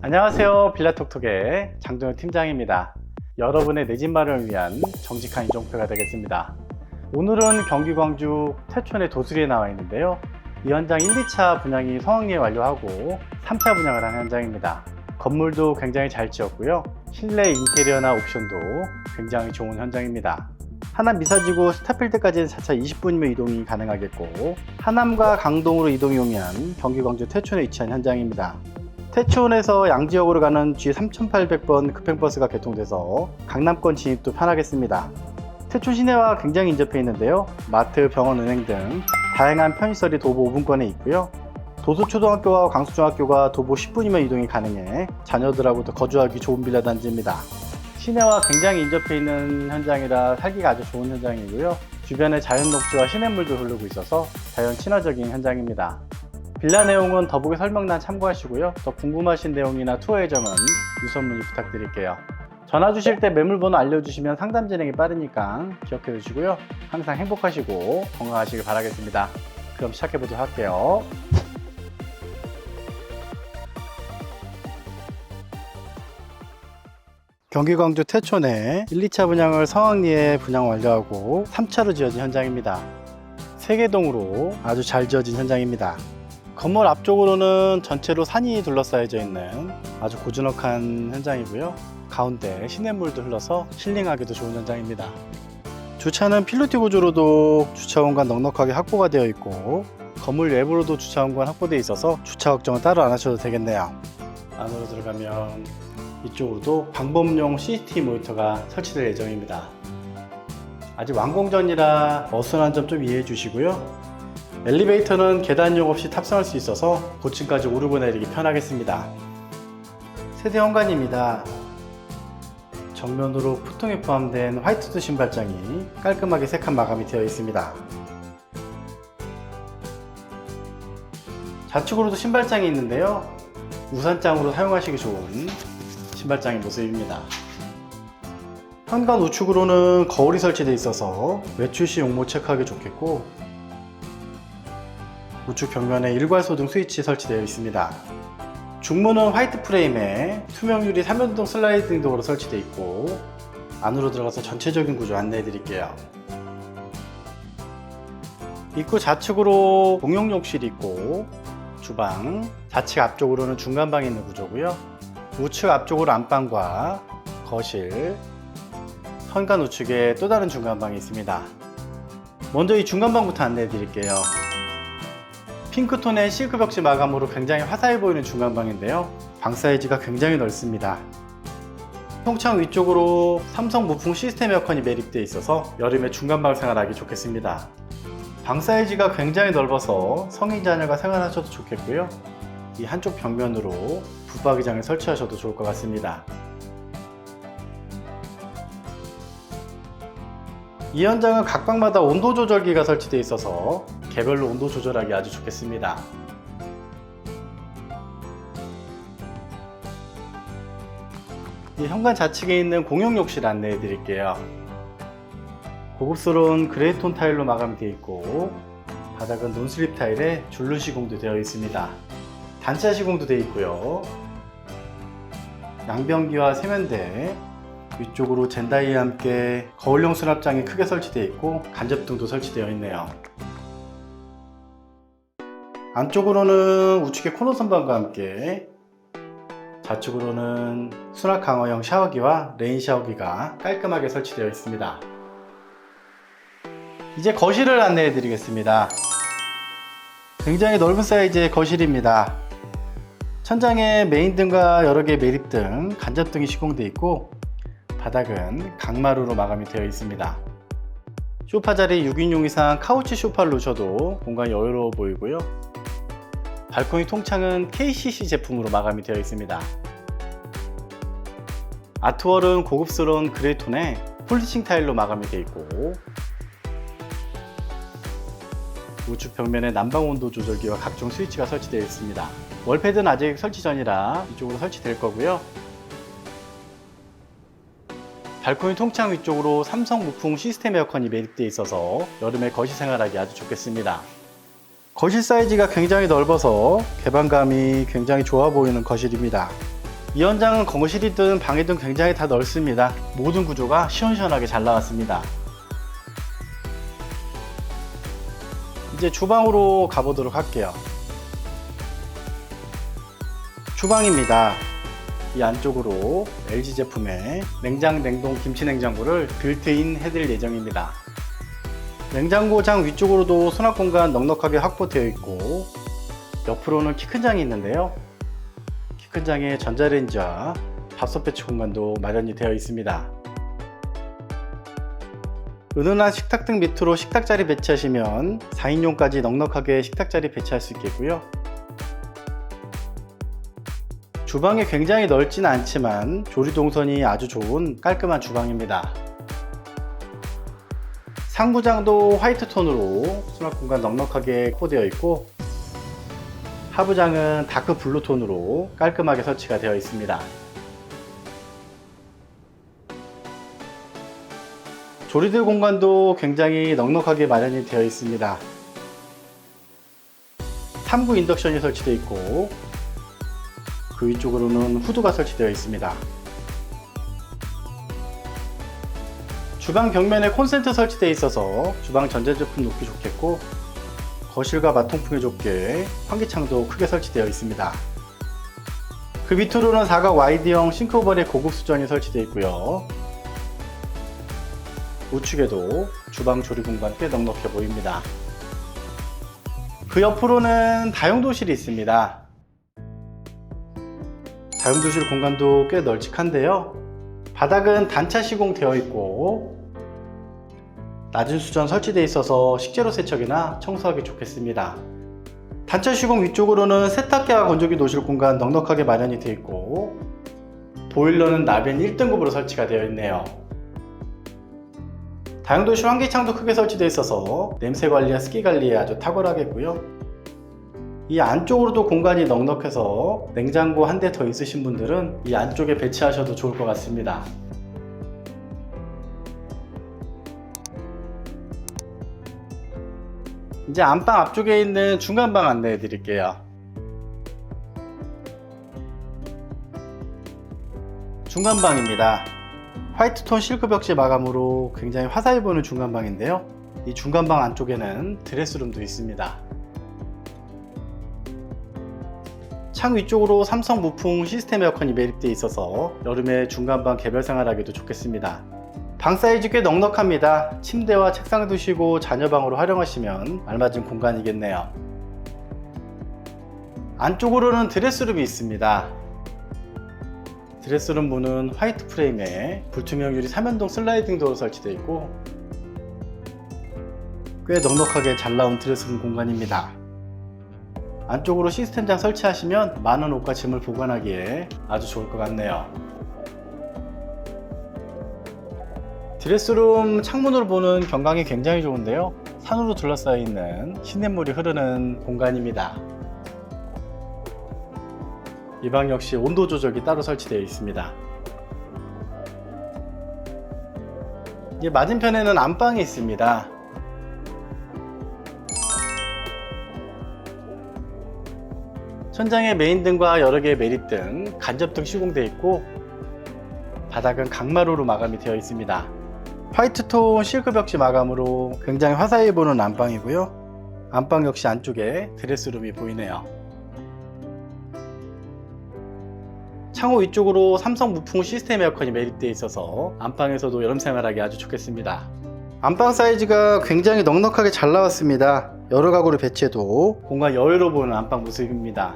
안녕하세요. 빌라톡톡의 장동현 팀장입니다. 여러분의 내 집 마련을 위한 정직한 이종표가 되겠습니다. 오늘은 경기 광주 태촌의 도수리에 나와 있는데요. 이 현장 1, 2차 분양이 성황리에 완료하고 3차 분양을 한 현장입니다. 건물도 굉장히 잘 지었고요. 실내 인테리어나 옵션도 굉장히 좋은 현장입니다. 하남 미사지구 스타필드까지는 차차 20분이면 이동이 가능하겠고 하남과 강동으로 이동이 오면 경기 광주 태촌에 위치한 현장입니다. 태촌에서 양지역으로 가는 G3800번 급행버스가 개통돼서 강남권 진입도 편하겠습니다. 태촌 시내와 굉장히 인접해 있는데요. 마트, 병원, 은행 등 다양한 편의시설이 도보 5분권에 있고요. 도수초등학교와 광수중학교가 도보 10분이면 이동이 가능해 자녀들하고도 거주하기 좋은 빌라 단지입니다. 시내와 굉장히 인접해 있는 현장이라 살기가 아주 좋은 현장이고요. 주변에 자연 녹지와 시냇물도 흐르고 있어서 자연 친화적인 현장입니다. 빌라 내용은 더보기 설명란 참고하시고요. 더 궁금하신 내용이나 투어 예정은 유선 문의 부탁드릴게요. 전화 주실 때 매물번호 알려주시면 상담 진행이 빠르니까 기억해 주시고요. 항상 행복하시고 건강하시길 바라겠습니다. 그럼 시작해 보도록 할게요. 경기 광주 태촌에 1, 2차 분양을 성황리에 분양 완료하고 3차로 지어진 현장입니다. 세계동으로 아주 잘 지어진 현장입니다. 건물 앞쪽으로는 전체로 산이 둘러싸여져 있는 아주 고즈넉한 현장이고요. 가운데 시냇물도 흘러서 힐링하기도 좋은 현장입니다. 주차는 필로티 구조로도 주차 공간 넉넉하게 확보가 되어 있고 건물 외부로도 주차 공간 확보되어 있어서 주차 걱정은 따로 안 하셔도 되겠네요. 안으로 들어가면 이쪽으로도 방범용 CCTV 모니터가 설치될 예정입니다. 아직 완공 전이라 어수선한 점 좀 이해해 주시고요. 엘리베이터는 계단용 없이 탑승할 수 있어서 고층까지 오르고 내리기 편하겠습니다. 세대 현관입니다. 정면으로 푸통에 포함된 화이트드 신발장이 깔끔하게 색한 마감이 되어 있습니다. 좌측으로도 신발장이 있는데요. 우산장으로 사용하시기 좋은 신발장의 모습입니다. 현관 우측으로는 거울이 설치되어 있어서 외출 시 용모 체크하기 좋겠고 우측 벽면에 일괄소 등 스위치 설치되어 있습니다. 중문은 화이트 프레임에 투명 유리 3연동 슬라이딩 도어로 설치되어 있고 안으로 들어가서 전체적인 구조 안내해 드릴게요. 입구 좌측으로 공용 욕실이 있고 주방, 좌측 앞쪽으로는 중간방이 있는 구조고요. 우측 앞쪽으로 안방과 거실, 현관 우측에 또 다른 중간방이 있습니다. 먼저 이 중간방부터 안내해 드릴게요. 핑크톤의 싱크 벽지 마감으로 굉장히 화사해 보이는 중간방인데요. 방 사이즈가 굉장히 넓습니다. 통창 위쪽으로 삼성 무풍 시스템 에어컨이 매립되어 있어서 여름에 중간방 생활하기 좋겠습니다. 방 사이즈가 굉장히 넓어서 성인 자녀가 생활하셔도 좋겠고요. 이 한쪽 벽면으로 붙박이장을 설치하셔도 좋을 것 같습니다. 이 현장은 각 방마다 온도 조절기가 설치되어 있어서 개별로 온도 조절하기 아주 좋겠습니다. 이 현관 좌측에 있는 공용 욕실 안내해 드릴게요. 고급스러운 그레이톤 타일로 마감이 되어 있고 바닥은 논슬립 타일에 줄눈 시공도 되어 있습니다. 단차 시공도 되어 있고요. 양변기와 세면대 위쪽으로 젠다이와 함께 거울용 수납장이 크게 설치되어 있고 간접등도 설치되어 있네요. 안쪽으로는 우측에 코너 선반과 함께 좌측으로는 수납 강화형 샤워기와 레인 샤워기가 깔끔하게 설치되어 있습니다. 이제 거실을 안내해 드리겠습니다. 굉장히 넓은 사이즈의 거실입니다. 천장에 메인등과 여러 개의 매립등, 간접등이 시공되어 있고 바닥은 강마루로 마감이 되어 있습니다. 소파 자리 6인용 이상 카우치 소파를 놓으셔도 공간이 여유로워 보이고요. 발코니 통창은 KCC 제품으로 마감이 되어 있습니다. 아트월은 고급스러운 그레이톤에 폴리싱 타일로 마감이 되어 있고 우측 벽면에 난방 온도 조절기와 각종 스위치가 설치되어 있습니다. 월패드는 아직 설치 전이라 이쪽으로 설치될 거고요. 발코니 통창 위쪽으로 삼성 무풍 시스템 에어컨이 매립되어 있어서 여름에 거실 생활하기 아주 좋겠습니다. 거실 사이즈가 굉장히 넓어서 개방감이 굉장히 좋아 보이는 거실입니다. 이 현장은 거실이든 방이든 굉장히 다 넓습니다. 모든 구조가 시원시원하게 잘 나왔습니다. 이제 주방으로 가보도록 할게요. 주방입니다. 이 안쪽으로 LG 제품의 냉장, 냉동, 김치 냉장고를 빌트인 해드릴 예정입니다. 냉장고 장 위쪽으로도 수납 공간 넉넉하게 확보되어 있고 옆으로는 키 큰 장이 있는데요. 키 큰 장에 전자레인지와 밥솥 배치 공간도 마련이 되어 있습니다. 은은한 식탁 등 밑으로 식탁 자리 배치하시면 4인용까지 넉넉하게 식탁 자리 배치할 수 있겠고요. 주방이 굉장히 넓진 않지만 조리 동선이 아주 좋은 깔끔한 주방입니다. 상부장도 화이트 톤으로 수납 공간 넉넉하게 확보되어 있고 하부장은 다크 블루 톤으로 깔끔하게 설치가 되어 있습니다. 조리들 공간도 굉장히 넉넉하게 마련이 되어 있습니다. 3구 인덕션이 설치되어 있고 그 위쪽으로는 후드가 설치되어 있습니다. 주방 벽면에 콘센트 설치되어 있어서 주방 전자제품 놓기 좋겠고 거실과 마통풍에 좋게 환기창도 크게 설치되어 있습니다. 그 밑으로는 사각 와이드형 싱크오벌의 고급 수전이 설치되어 있고요. 우측에도 주방 조리 공간 꽤 넉넉해 보입니다. 그 옆으로는 다용도실이 있습니다. 다용도실 공간도 꽤 널찍한데요. 바닥은 단차 시공되어 있고 낮은 수전 설치되어 있어서 식재료 세척이나 청소하기 좋겠습니다. 단차 시공 위쪽으로는 세탁기와 건조기 놓으실 공간 넉넉하게 마련이 되어 있고 보일러는 나변 1등급으로 설치가 되어 있네요. 다용도실 환기창도 크게 설치되어 있어서 냄새 관리와 습기 관리에 아주 탁월하겠고요. 이 안쪽으로도 공간이 넉넉해서 냉장고 한 대 더 있으신 분들은 이 안쪽에 배치하셔도 좋을 것 같습니다. 이제 안방 앞쪽에 있는 중간방 안내해 드릴게요. 중간방입니다. 화이트톤 실크 벽지 마감으로 굉장히 화사해 보이는 중간방인데요. 이 중간방 안쪽에는 드레스룸도 있습니다. 창 위쪽으로 삼성 무풍 시스템 에어컨이 매립되어 있어서 여름에 중간방 개별 생활하기도 좋겠습니다. 방 사이즈 꽤 넉넉합니다. 침대와 책상 두시고 자녀방으로 활용하시면 알맞은 공간이겠네요. 안쪽으로는 드레스룸이 있습니다. 드레스룸 문은 화이트 프레임에 불투명 유리 3연동 슬라이딩 도어로 설치되어 있고 꽤 넉넉하게 잘 나온 드레스룸 공간입니다. 안쪽으로 시스템장 설치하시면 많은 옷과 짐을 보관하기에 아주 좋을 것 같네요. 드레스룸 창문으로 보는 경광이 굉장히 좋은데요. 산으로 둘러싸여 있는 시냇물이 흐르는 공간입니다. 이 방 역시 온도 조절기 따로 설치되어 있습니다. 이 맞은편에는 안방이 있습니다. 천장에 메인등과 여러 개의 매립등, 간접등 시공되어 있고 바닥은 강마루로 마감이 되어 있습니다. 화이트톤 실크 벽지 마감으로 굉장히 화사해 보이는 안방이고요. 안방 역시 안쪽에 드레스룸이 보이네요. 창호 위쪽으로 삼성 무풍 시스템 에어컨이 매립되어 있어서 안방에서도 여름 생활하기 아주 좋겠습니다. 안방 사이즈가 굉장히 넉넉하게 잘 나왔습니다. 여러 가구를 배치해도 공간 여유로 보이는 안방 모습입니다.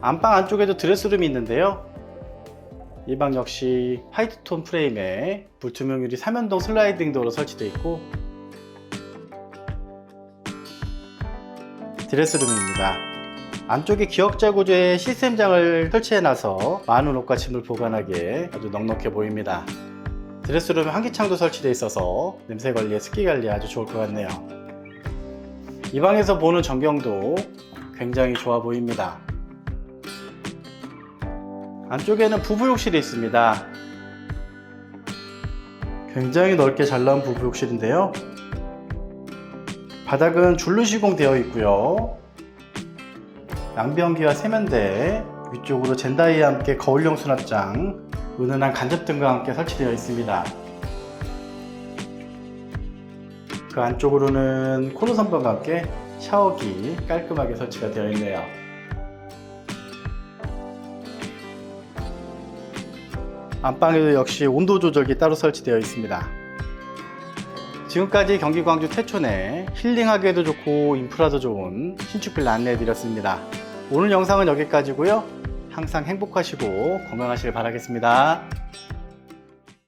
안방 안쪽에도 드레스룸이 있는데요. 이 방 역시 화이트톤 프레임에 불투명 유리 3연동 슬라이딩 도어로 설치되어 있고 드레스룸입니다. 안쪽에 기역자 구조의 시스템장을 설치해놔서 많은 옷과 짐을 보관하기에 아주 넉넉해 보입니다. 드레스룸에 환기창도 설치되어 있어서 냄새 관리에 습기 관리에 아주 좋을 것 같네요. 이 방에서 보는 전경도 굉장히 좋아 보입니다. 안쪽에는 부부욕실이 있습니다. 굉장히 넓게 잘 나온 부부욕실인데요. 바닥은 줄로 시공되어 있고요. 양변기와 세면대, 위쪽으로 젠다이와 함께 거울용 수납장, 은은한 간접등과 함께 설치되어 있습니다. 그 안쪽으로는 코너 선반과 함께 샤워기 깔끔하게 설치가 되어 있네요. 안방에도 역시 온도 조절기 따로 설치되어 있습니다. 지금까지 경기 광주 태촌에 힐링하기에도 좋고 인프라도 좋은 신축 빌라 안내해 드렸습니다. 오늘 영상은 여기까지고요. 항상 행복하시고 건강하시길 바라겠습니다.